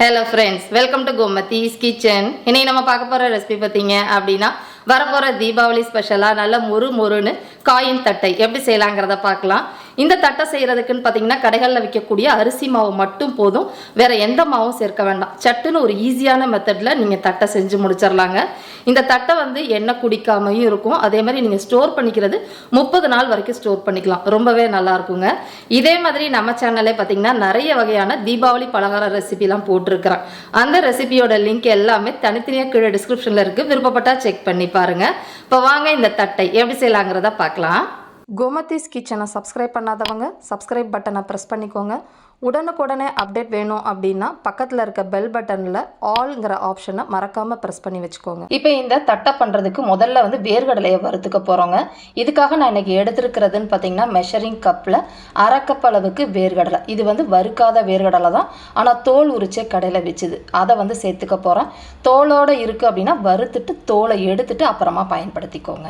Hello friends welcome to Gomathi's kitchen இன்னைக்கு நம்ம பார்க்க போகிற ரெசிபி பார்த்தீங்க அப்படின்னா வரப்போகிற தீபாவளி ஸ்பெஷலாக நல்ல மொறு மொறுன்னு காயின் தட்டை. எப்படி செய்யலாங்கிறத பார்க்கலாம். இந்த தட்டை செய்கிறதுக்குன்னு பார்த்தீங்கன்னா கடைகளில் விற்கக்கூடிய அரிசி மாவு மட்டும் போதும். வேற எந்த மாவும் சேர்க்க வேண்டாம். சட்டுன்னு ஒரு ஈஸியான மெத்தடில் நீங்கள் தட்டை செஞ்சு முடிச்சிடலாங்க. இந்த தட்டை வந்து எண்ணெய் குடிக்காமையும் இருக்கும். அதே மாதிரி நீங்கள் ஸ்டோர் பண்ணிக்கிறது முப்பது நாள் வரைக்கும் ஸ்டோர் பண்ணிக்கலாம். ரொம்பவே நல்லா இருக்குங்க. இதே மாதிரி நம்ம சேனல்லே பார்த்தீங்கன்னா நிறைய வகையான தீபாவளி பலகார ரெசிபிலாம் போட்டிருக்கிறேன். அந்த ரெசிபியோட லிங்க் எல்லாமே தனித்தனியாக கீழே டிஸ்கிரிப்ஷனில் இருக்குது விருப்பப்பட்டா செக் பண்ணி பாருங்க. இப்போ வாங்க இந்த தட்டை எப்படி செய்யலாங்கிறத பார்க்கலாம் கோமதிஸ் கிச்சனை சப்ஸ்கிரைப் பண்ணாதவங்க சப்ஸ்கிரைப் பட்டனை ப்ரெஸ் பண்ணிக்கோங்க. உடனுக்குடனே அப்டேட் வேணும் அப்படின்னா பக்கத்தில் இருக்க பெல் பட்டனில் ஆல்ங்கிற ஆப்ஷனை மறக்காமல் ப்ரெஸ் பண்ணி வச்சுக்கோங்க. இப்போ இந்த தட்டை பண்ணுறதுக்கு முதல்ல வந்து வேர்கடலையை வறுத்துக்க போகிறோங்க இதுக்காக நான் இன்றைக்கி எடுத்துருக்கிறதுன்னு பார்த்தீங்கன்னா மெஷரிங் கப்பில் அரை கப் அளவுக்கு வேர்கடலை. இது வந்து வறுக்காத வேர்கடலை தான். ஆனால் தோல் உரிச்சே கடையில் வச்சுது. அதை வந்து சேர்த்துக்க போகிறேன் தோலோடு இருக்குது அப்படின்னா வறுத்துட்டு தோலை எடுத்துட்டு அப்புறமா பயன்படுத்திக்கோங்க.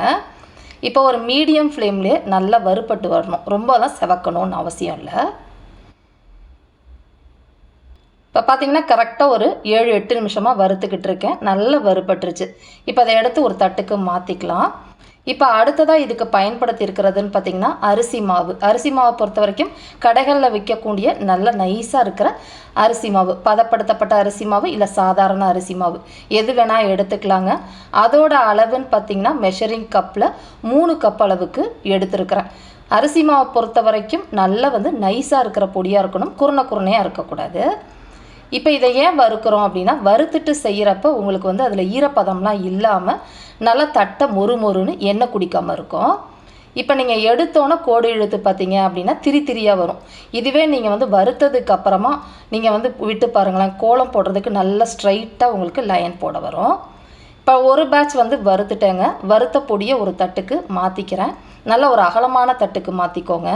இப்போ ஒரு மீடியம் ஃப்ளேம்லேயே நல்லா வறுப்பட்டு வரணும். ரொம்பலாம் செவக்கணும்னு அவசியம் இல்லை. இப்போ பார்த்தீங்கன்னா கரெக்டாக ஒரு ஏழு எட்டு நிமிஷமாக வறுத்துக்கிட்டு இருக்கேன். நல்லா வறுபட்டுருச்சு. இப்போ அதை எடுத்து ஒரு தட்டுக்கு மாற்றிக்கலாம் இப்போ அடுத்ததாக இதுக்கு பயன்படுத்தி இருக்கிறதுன்னு பார்த்திங்கன்னா அரிசி மாவு. அரிசி மாவை பொறுத்த வரைக்கும் கடைகளில் விற்கக்கூடிய நல்ல நைஸாக இருக்கிற அரிசி மாவு பதப்படுத்தப்பட்ட அரிசி மாவு இல்லை சாதாரண அரிசி மாவு. எது வேணால் எடுத்துக்கலாங்க. அதோட அளவுன்னு பார்த்தீங்கன்னா மெஷரிங் கப்பில் மூணு கப் அளவுக்கு எடுத்துருக்கிறேன். அரிசி மாவை பொறுத்த வரைக்கும் நல்லா வந்து நைஸாக இருக்கிற பொடியாக இருக்கணும் குருணை குருணையாக இருக்கக்கூடாது. இப்போ இதை ஏன் வறுக்கிறோம் அப்படின்னா வறுத்துட்டு செய்கிறப்ப உங்களுக்கு வந்து அதில் ஈரப்பதம்லாம் இல்லாமல் நல்லா தட்டை மொறு மொறுன்னு எண்ணெய் குடிக்காமல் இருக்கும். இப்போ நீங்கள் எடுத்தோன்னே கோடு இழுத்து பார்த்தீங்க அப்படின்னா திரி திரியாக வரும். இதுவே நீங்கள் வந்து வறுத்ததுக்கு அப்புறமா நீங்கள் வந்து விட்டு பாருங்களேன் கோலம் போடுறதுக்கு நல்லா ஸ்ட்ரைட்டாக உங்களுக்கு லைன் போட வரும். இப்போ ஒரு பேட்ச் வந்து வறுத்துட்டேங்க. வறுத்த பொடியை ஒரு தட்டுக்கு மாற்றிக்கிறேன் நல்ல ஒரு அகலமான தட்டுக்கு மாற்றிக்கோங்க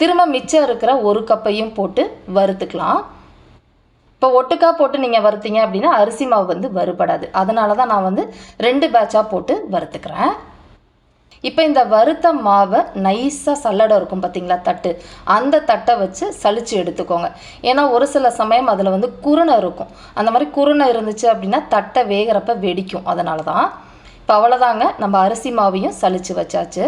திரும்ப மிச்சம் இருக்கிற ஒரு கப்பையும் போட்டு வறுத்துக்கலாம். இப்போ ஒட்டுக்கா போட்டு நீங்கள் வறுத்தீங்க அப்படின்னா அரிசி மாவு வந்து வறுபடாது. அதனால தான் நான் வந்து ரெண்டு பேட்சாக போட்டு வறுத்துக்கிறேன். இப்போ இந்த வறுத்த மாவை நைஸாக சல்லடை இருக்கும் பார்த்தீங்களா தட்டு. அந்த தட்டை வச்சு சளிச்சு எடுத்துக்கோங்க. ஏன்னா ஒரு சில சமயம் அதில் வந்து குருணை இருக்கும். அந்த மாதிரி குருணை இருந்துச்சு அப்படின்னா தட்டை வேகிறப்ப வெடிக்கும். அதனால தான் இப்போ அவ்வளோதாங்க நம்ம அரிசி மாவையும் சளிச்சு வச்சாச்சு.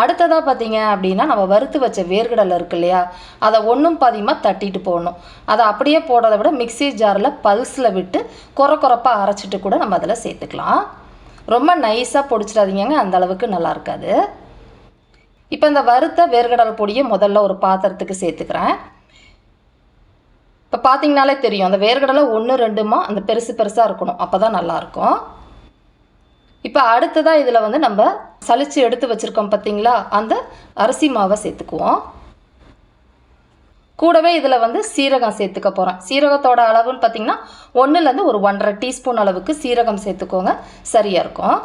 அடுத்ததாக பார்த்தீங்க அப்படின்னா நம்ம வறுத்து வச்ச வேர்கடலை இருக்கு இல்லையா? அதை ஒன்றும் பாதியமாக தட்டிட்டு போடணும். அதை அப்படியே போடுறதை விட மிக்ஸி ஜாரில் பல்ஸில் விட்டு குறை குறைப்பாக அரைச்சிட்டு கூட நம்ம அதில் சேர்த்துக்கலாம். ரொம்ப நைஸாக பொடிச்சிடாதீங்க அந்த அளவுக்கு நல்லா இருக்காது. இப்போ இந்த வறுத்த வேர்கடல் பொடியை முதல்ல ஒரு பாத்திரத்துக்கு சேர்த்துக்கிறேன். இப்போ பார்த்தீங்கனாலே தெரியும். அந்த வேர்கடலை ஒன்று ரெண்டுமா அந்த பெருசு பெருசாக இருக்கணும். அப்போ தான் நல்லாயிருக்கும் இப்போ அடுத்ததாக இதில் வந்து நம்ம சளிச்சு எடுத்து வச்சுருக்கோம் பார்த்தீங்களா அந்த அரிசி மாவை சேர்த்துக்குவோம். கூடவே இதில் வந்து சீரகம் சேர்த்துக்க போகிறோம் சீரகத்தோட அளவுன்னு பார்த்தீங்கன்னா ஒன்றுலேருந்து ஒரு ஒன்றரை டீஸ்பூன் அளவுக்கு சீரகம் சேர்த்துக்கோங்க. சரியாக இருக்கும்.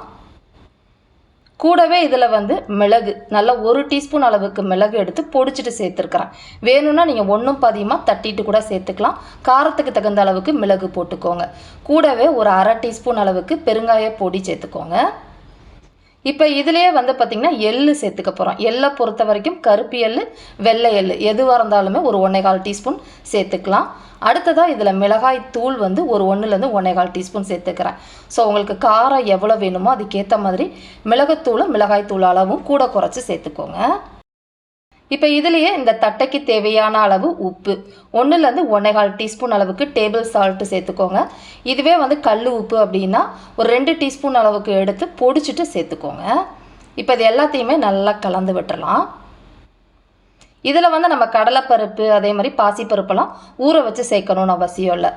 கூடவே இதில் வந்து மிளகு நல்லா ஒரு டீஸ்பூன் அளவுக்கு மிளகு எடுத்து பொடிச்சிட்டு சேர்த்துருக்குறேன். வேணும்னா நீங்கள் ஒன்றும் பதியமாக தட்டிட்டு கூட சேர்த்துக்கலாம். காரத்துக்கு தகுந்த அளவுக்கு மிளகு போட்டுக்கோங்க. கூடவே ஒரு அரை டீஸ்பூன் அளவுக்கு பெருங்காய பொடி சேர்த்துக்கோங்க. இப்போ இதுலேயே வந்து பார்த்திங்கன்னா எள்ளு சேர்த்துக்க போகிறோம் எள்ளை பொறுத்த வரைக்கும் கருப்பு எள்ளு வெள்ளை எள்ளு. எதுவாக இருந்தாலுமே ஒரு ஒன்றே கால் டீஸ்பூன் சேர்த்துக்கலாம். அடுத்ததாக இதில் மிளகாய் தூள் வந்து ஒரு ஒன்றுலேருந்து ஒன்றே கால் டீஸ்பூன் சேர்த்துக்கிறேன். ஸோ உங்களுக்கு காரம் எவ்வளோ வேணுமோ அதுக்கேற்ற மாதிரி மிளகுத்தூளும் மிளகாய் தூள் அளவும் கூட குறைச்சி சேர்த்துக்கோங்க. இப்போ இதுலேயே இந்த தட்டைக்கு தேவையான அளவு உப்பு. ஒன்றுலேருந்து ஒன்றேகால் டீஸ்பூன் அளவுக்கு டேபிள் சால்ட்டு சேர்த்துக்கோங்க. இதுவே வந்து கல் உப்பு அப்படின்னா ஒரு ரெண்டு டீஸ்பூன் அளவுக்கு எடுத்து பொடிச்சிட்டு சேர்த்துக்கோங்க. இப்போ இது எல்லாத்தையுமே நல்லா கலந்து விட்டுறலாம். இதில் வந்து நம்ம கடலைப்பருப்பு அதே மாதிரி பாசிப்பருப்பெல்லாம் ஊற வச்சு சேர்க்கணும்னு அவசியம் இல்லை.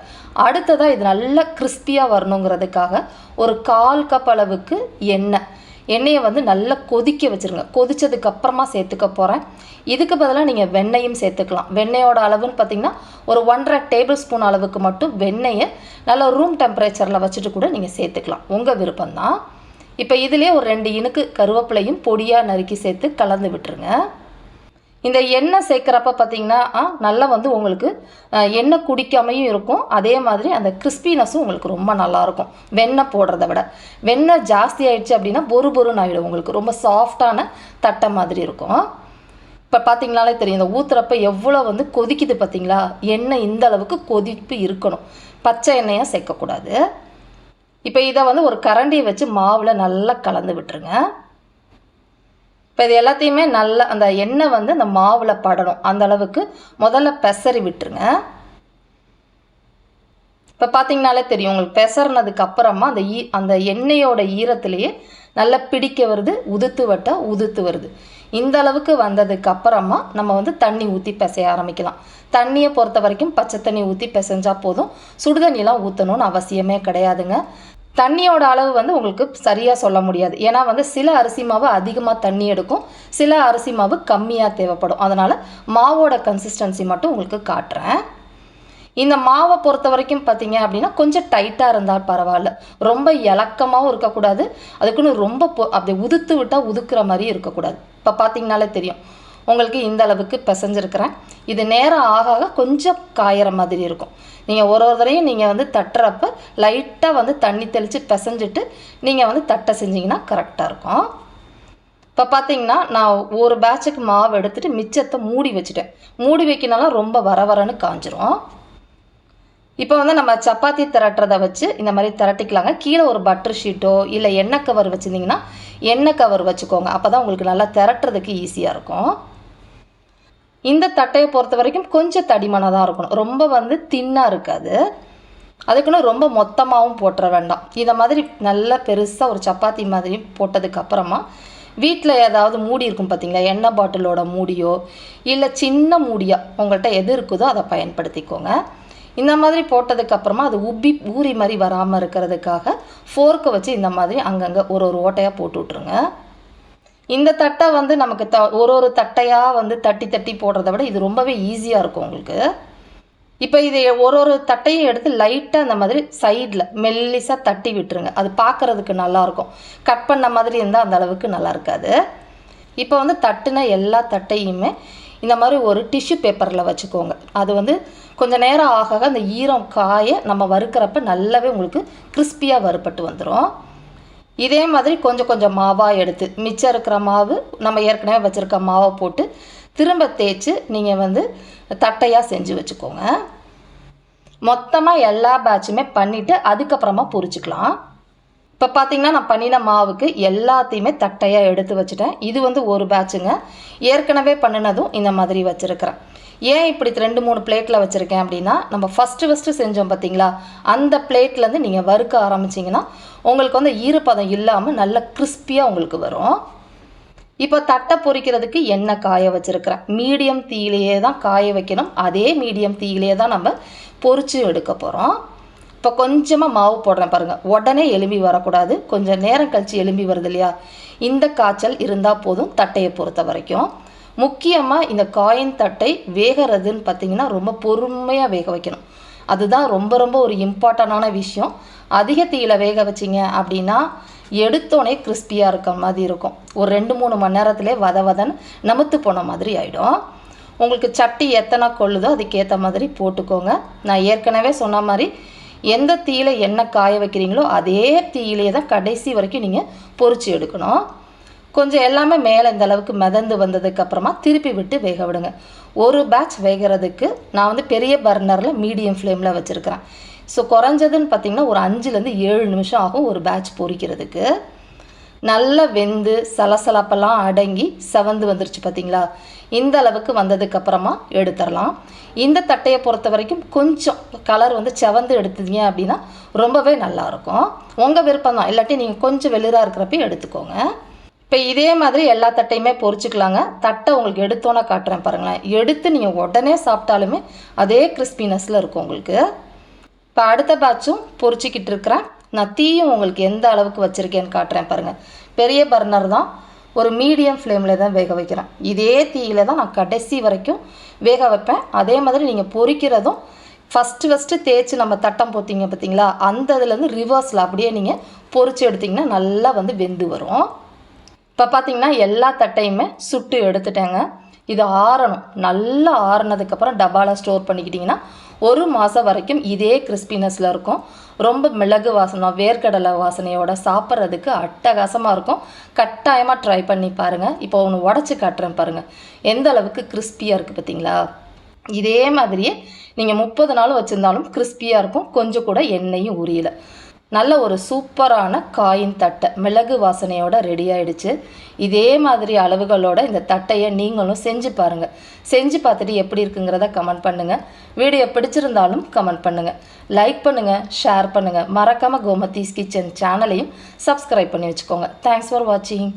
அடுத்ததாக இது நல்லா கிறிஸ்பியாக வரணுங்கிறதுக்காக ஒரு கால் கப் அளவுக்கு எண்ணெய். எண்ணெயை வந்து நல்லா கொதிக்க வச்சுருங்க. கொதித்ததுக்கப்புறமா சேர்த்துக்க போகிறேன் இதுக்கு பதிலாக நீங்கள் வெண்ணெயும் சேர்த்துக்கலாம். வெண்ணெயோட அளவுன்னு பார்த்தீங்கன்னா ஒரு ஒன்றரை டேபிள் ஸ்பூன் அளவுக்கு மட்டும் வெண்ணெயை நல்லா ரூம் டெம்பரேச்சரில் வச்சுட்டு கூட நீங்கள் சேர்த்துக்கலாம். உங்கள் விருப்பம்தான். இப்போ இதுலேயே ஒரு ரெண்டு இனுக்கு கருவேப்பிலையும் பொடியாக நறுக்கி சேர்த்து கலந்து விட்டுருங்க. இந்த எண்ணெய் சேர்க்குறப்ப பார்த்தீங்கன்னா நல்லா வந்து உங்களுக்கு எண்ணெய் குடிக்காமையும் இருக்கும். அதே மாதிரி அந்த கிறிஸ்பினஸும் உங்களுக்கு ரொம்ப நல்லாயிருக்கும் வெண்ணெய் போடுறத விட. வெண்ணெய் ஜாஸ்தி ஆயிடுச்சு அப்படின்னா பொறு பொறுன்னு ஆகிடும் உங்களுக்கு. ரொம்ப சாஃப்டான தட்டை மாதிரி இருக்கும். இப்போ பார்த்தீங்களாலே தெரியும். இந்த ஊற்றுறப்ப எவ்வளோ வந்து கொதிக்குது பார்த்தீங்களா? எண்ணெய் இந்த அளவுக்கு கொதிப்பு இருக்கணும். பச்சை எண்ணெயாக சேர்க்கக்கூடாது. இப்போ இதை வந்து ஒரு கரண்டியை வச்சு மாவில் நல்லா கலந்து விட்டுருங்க. இப்போ இது எல்லாத்தையுமே நல்லா அந்த எண்ணெய் வந்து அந்த மாவில் படணும். அந்த அளவுக்கு முதல்ல பெசரி விட்டுருங்க. இப்போ பார்த்தீங்கனாலே தெரியும் உங்களுக்கு பெசறினதுக்கு அப்புறமா அந்த ஈ அந்த எண்ணெயோட ஈரத்துலேயே நல்லா பிடிக்க வருது உதுத்து வட்ட உதுத்து வருது. இந்த அளவுக்கு வந்ததுக்கு அப்புறமா நம்ம வந்து தண்ணி ஊற்றி பிசைய ஆரம்பிக்கலாம். தண்ணியை பொறுத்த வரைக்கும் பச்சை தண்ணி ஊற்றி பிசைஞ்சா போதும். சுடுதண்ணிலாம் ஊற்றணும்னு அவசியமே கிடையாதுங்க. தண்ணியோட அளவு வந்து உங்களுக்கு சரியாக சொல்ல முடியாது. ஏன்னா வந்து சில அரிசி மாவு அதிகமாக தண்ணி எடுக்கும். சில அரிசி மாவு கம்மியாக தேவைப்படும். அதனால் மாவோட கன்சிஸ்டன்சி மட்டும் உங்களுக்கு காட்டுறேன். இந்த மாவை பொறுத்த வரைக்கும் பார்த்தீங்க அப்படின்னா கொஞ்சம் டைட்டாக இருந்தால் பரவாயில்ல. ரொம்ப இலக்கமாகவும் இருக்கக்கூடாது. அதுக்குன்னு ரொம்ப அப்படி உதுத்து விட்டால் உதுக்குற மாதிரி இருக்கக்கூடாது. இப்போ பார்த்தீங்கனாலே தெரியும். உங்களுக்கு இந்த அளவுக்கு பிசைஞ்சிருக்கிறேன். இது நேரம் ஆக ஆக கொஞ்சம் காயிற மாதிரி இருக்கும். நீங்கள் ஒரு ஒரு தடவையும் நீங்கள் வந்து தட்டுறப்ப லைட்டாக வந்து தண்ணி தெளித்து பிசைஞ்சிட்டு நீங்கள் வந்து தட்டை செஞ்சீங்கன்னா கரெக்டாக இருக்கும். இப்போ பார்த்தீங்கன்னா நான் ஒரு பேட்சுக்கு மாவு எடுத்துகிட்டு மிச்சத்தை மூடி வச்சுட்டேன். மூடி வைக்கினாலும் ரொம்ப வர வரன்னு காஞ்சிரும். இப்போ வந்து நம்ம சப்பாத்தி திரட்டுறதை வச்சு இந்த மாதிரி திரட்டிக்கலாங்க. கீழே ஒரு பட்டர் ஷீட்டோ இல்லை எண்ணெய் கவர் வச்சுருந்தீங்கன்னா எண்ணெய் கவர் வச்சுக்கோங்க. அப்போ தான் உங்களுக்கு நல்லா திரட்டுறதுக்கு ஈஸியாக இருக்கும். இந்த தட்டையை பொறுத்த வரைக்கும் கொஞ்சம் தடிமனாக தான் இருக்கணும். ரொம்ப வந்து தின்னாக இருக்காது. அதுக்குன்னு ரொம்ப மொத்தமாகவும் போட்டுற வேண்டாம். இதை மாதிரி நல்லா பெருசாக ஒரு சப்பாத்தி மாதிரி போட்டதுக்கப்புறமா வீட்டில் ஏதாவது மூடி இருக்கும் பார்த்தீங்களா எண்ணெய் பாட்டிலோட மூடியோ இல்லை சின்ன மூடியாக உங்கள்கிட்ட எது இருக்குதோ அதை பயன்படுத்திக்கோங்க. இந்த மாதிரி போட்டதுக்கப்புறமா அது உப்பி ஊறி மாதிரி வராமல் இருக்கிறதுக்காக ஃபோர்க்கை வச்சு இந்த மாதிரி அங்கங்கே ஒரு ஒரு ஓட்டையாக போட்டு விட்ருங்க இந்த தட்டை வந்து நமக்கு த ஒரு ஒரு தட்டையாக வந்து தட்டி தட்டி போடுறத விட இது ரொம்பவே ஈஸியாக இருக்கும் உங்களுக்கு. இப்போ இதை ஒரு ஒரு தட்டையும் எடுத்து லைட்டாக அந்த மாதிரி சைடில் மெல்லிசாக தட்டி விட்டுருங்க. அது பார்க்குறதுக்கு நல்லாயிருக்கும் கட் பண்ண மாதிரி இருந்தால் அந்த அளவுக்கு நல்லா இருக்காது. இப்போ வந்து தட்டுன எல்லா தட்டையுமே இந்த மாதிரி ஒரு டிஷ்யூ பேப்பரில் வச்சுக்கோங்க. அது வந்து கொஞ்சம் நேரம் ஆக ஆக அந்த ஈரம் காய நம்ம வறுக்கிறப்ப நல்லாவே உங்களுக்கு கிறிஸ்பியாக வறுபட்டு வந்துடும் இதே மாதிரி கொஞ்சம் கொஞ்சம் மாவாக எடுத்து மிச்சம் இருக்கிற மாவு நம்ம ஏற்கனவே வச்சுருக்க மாவை போட்டு திரும்ப தேய்ச்சி நீங்கள் வந்து தட்டையாக செஞ்சு வச்சுக்கோங்க. மொத்தமாக எல்லா பேட்சுமே பண்ணிவிட்டு அதுக்கப்புறமா பொரிச்சுக்கலாம். இப்போ பார்த்தீங்கன்னா நான் பண்ணின மாவுக்கு எல்லாத்தையுமே தட்டையாக எடுத்து வச்சுட்டேன். இது வந்து ஒரு பேட்சுங்க ஏற்கனவே பண்ணினதும் இந்த மாதிரி வச்சுருக்கிறேன். ஏன் இப்படி ரெண்டு மூணு பிளேட்டில் வச்சுருக்கேன் அப்படின்னா நம்ம ஃபஸ்ட்டு ஃபஸ்ட்டு செஞ்சோம் பார்த்தீங்களா அந்த பிளேட்லேருந்து நீங்கள் வறுக்க ஆரம்பிச்சிங்கன்னா உங்களுக்கு வந்து ஈரப்பதம் இல்லாமல் நல்ல கிறிஸ்பியாக உங்களுக்கு வரும். இப்போ தட்டை பொறிக்கிறதுக்கு எண்ணெய் காய வச்சுருக்கிறேன்? மீடியம் தீயிலேயே தான் காய வைக்கணும். அதே மீடியம் தீயிலேயே தான் நம்ம பொறிச்சு எடுக்க போகிறோம் இப்போ கொஞ்சமாக மாவு போடுறேன் பாருங்கள் உடனே எலும்பி வரக்கூடாது. கொஞ்சம் நேரம் கழித்து எலும்பி வருது இல்லையா? இந்த காய்ச்சல் இருந்தால் போதும் தட்டையை பொறுத்த வரைக்கும். முக்கியமாக இந்த காயின் தட்டை வேகிறதுன்னு பார்த்தீங்கன்னா ரொம்ப பொறுமையாக வேக வைக்கணும். அதுதான் ரொம்ப ரொம்ப ஒரு இம்பார்ட்டண்டான விஷயம். அதிக தீயில வேக வச்சிங்க அப்படின்னா எடுத்தோடனே கிறிஸ்பியாக இருக்க மாதிரி இருக்கும். ஒரு ரெண்டு மூணு மணி நேரத்திலே வத வதன்னு நமுத்து போன மாதிரி ஆகிடும் உங்களுக்கு சட்டி எத்தனை கொள்ளுதோ அதுக்கேற்ற மாதிரி போட்டுக்கோங்க. நான் ஏற்கனவே சொன்ன மாதிரி எந்த தீயில எண்ணெய் காய வைக்கிறீங்களோ அதே தீயிலே தான் கடைசி வரைக்கும் நீங்கள் பொறிச்சு எடுக்கணும். கொஞ்சம் எல்லாமே மேலே இந்த அளவுக்கு மிதந்து வந்ததுக்கப்புறமா திருப்பி விட்டு வேக விடுங்க. ஒரு பேட்ச் வேகிறதுக்கு நான் வந்து பெரிய பர்னரில் மீடியம் ஃப்ளேமில் வச்சுருக்கிறேன். ஸோ குறைஞ்சதுன்னு பார்த்தீங்கன்னா ஒரு அஞ்சுலேருந்து ஏழு நிமிஷம் ஆகும் ஒரு பேட்ச் பொரிக்கிறதுக்கு நல்லா வெந்து சலசலப்பெல்லாம் அடங்கி செவந்து வந்துருச்சு பார்த்தீங்களா? இந்த அளவுக்கு வந்ததுக்கப்புறமா எடுத்துடலாம். இந்த தட்டையை பொறுத்த வரைக்கும் கொஞ்சம் கலர் வந்து செவந்து எடுத்தீங்க அப்படின்னா ரொம்பவே நல்லாயிருக்கும். உங்கள் விருப்பம் தான். இல்லாட்டி நீங்கள் கொஞ்சம் வெளிராக இருக்கிறப்ப எடுத்துக்கோங்க. இப்போ இதே மாதிரி எல்லா தட்டையுமே பொறிச்சிக்கலாங்க. தட்டை உங்களுக்கு எடுத்தோன்னே காட்டுறேன் பாருங்களேன். எடுத்து நீங்கள் உடனே சாப்பிட்டாலுமே அதே கிறிஸ்பினஸில் இருக்கும் உங்களுக்கு. இப்போ அடுத்த பேட்சும் பொறிச்சிக்கிட்டு இருக்கிறேன். நான் தீயும் உங்களுக்கு எந்த அளவுக்கு வச்சுருக்கேன்னு காட்டுறேன் பாருங்கள் பெரிய பர்னர் தான். ஒரு மீடியம் ஃப்ளேமில் தான் வேக வைக்கிறேன். இதே தீயில தான் நான் கடைசி வரைக்கும் வேக வைப்பேன். அதே மாதிரி நீங்கள் பொறிக்கிறதும் ஃபஸ்ட்டு ஃபஸ்ட்டு தேய்ச்சி நம்ம தட்டம் போத்தீங்க பார்த்தீங்களா அந்த இதுலேருந்து ரிவர்ஸில் அப்படியே நீங்கள் பொறிச்சு எடுத்திங்கன்னா நல்லா வந்து வெந்து வரும். இப்போ பார்த்தீங்கன்னா எல்லா தட்டையுமே சுட்டு எடுத்துட்டேங்க. இது ஆறணும். நல்லா ஆறுனதுக்கப்புறம் டப்பாவில் ஸ்டோர் பண்ணிக்கிட்டிங்கன்னா ஒரு மாதம் வரைக்கும் இதே கிறிஸ்பினஸில் இருக்கும். ரொம்ப மிளகு வாசனை வேர்க்கடலை வாசனையோட சாப்பிட்றதுக்கு அட்டகாசமாக இருக்கும். கட்டாயமாக ட்ரை பண்ணி பாருங்கள் இப்போ ஒன்று உடச்சி காட்டுறேன் பாருங்கள் எந்த அளவுக்கு கிறிஸ்பியாக இருக்குது பார்த்தீங்களா இதே மாதிரியே நீங்கள் முப்பது நாள் வச்சுருந்தாலும் கிறிஸ்பியாக இருக்கும். கொஞ்சம் கூட எண்ணெயும் உரியலை நல்ல ஒரு சூப்பரான காயின் தட்டை. மிளகு வாசனையோட ரெடி ஆயிடுச்சு. இதே மாதிரி அளவுகளோட இந்த தட்டையை நீங்களும் செஞ்சு பாருங்கள் செஞ்சு பார்த்துட்டு எப்படி இருக்குங்கிறத கமெண்ட் பண்ணுங்கள் வீடியோ பிடிச்சிருந்தாலும் கமெண்ட் பண்ணுங்கள் லைக் பண்ணுங்கள் ஷேர் பண்ணுங்கள் மறக்காமல் கோமதீஸ் கிச்சன் சேனலையும் சப்ஸ்கிரைப் பண்ணி வச்சுக்கோங்க. தேங்க்ஸ் ஃபார் வாட்சிங்